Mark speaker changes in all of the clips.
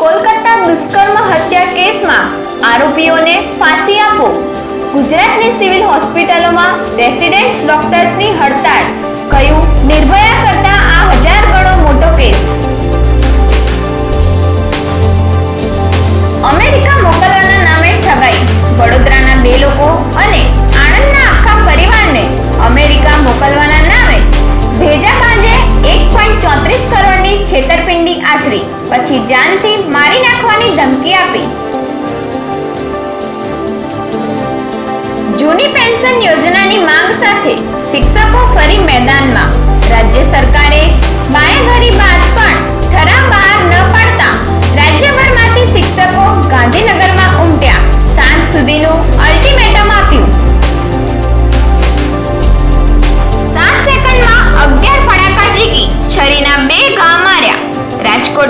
Speaker 1: કોલકાતા દુષ્કર્મ હત્યા કેસમાં આરોપીઓને ફાંસી આપો. ગુજરાતની સિવિલ હોસ્પિટલોમાં રેસિડેન્ટ ડોક્ટર્સની હડતાળ કયું નિર્ભયા આચરી. પછી જાનથી મારી નાખવાની ધમકી આપી. જૂની પેન્શન યોજનાની માંગ સાથે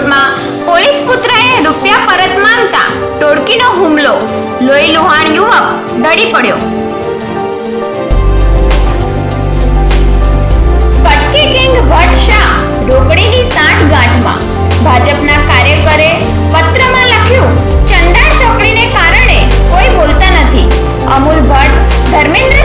Speaker 1: રાજકોટમાં પોલીસ પુત્રએ રૂપિયા પરત માંગતા ટોળકીનો હુમલો. લોહી લુહાણ યુવક ડળી પડ્યો. કટકી કિંગ ભટ્ટ શાહ રોકડીની સાઠ ગાંઠમાં ભાજપના કાર્યકરે પત્રમાં લખ્યું, ચંદા ચોકડીને કારણે કોઈ બોલતા નથી. અમૂલ ભટ્ટ, ધર્મેન્દ્ર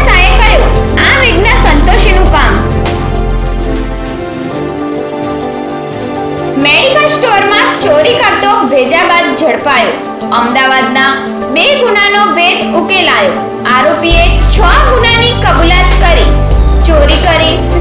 Speaker 1: સ્ટોરમાં ચોરી કરતો ભેજાબાદ ઝડપાયો. અમદાવાદના બે ગુનાનો ભેદ ઉકેલાયો. આરોપીએ છ ગુનાની કબૂલાત કરી. ચોરી કરી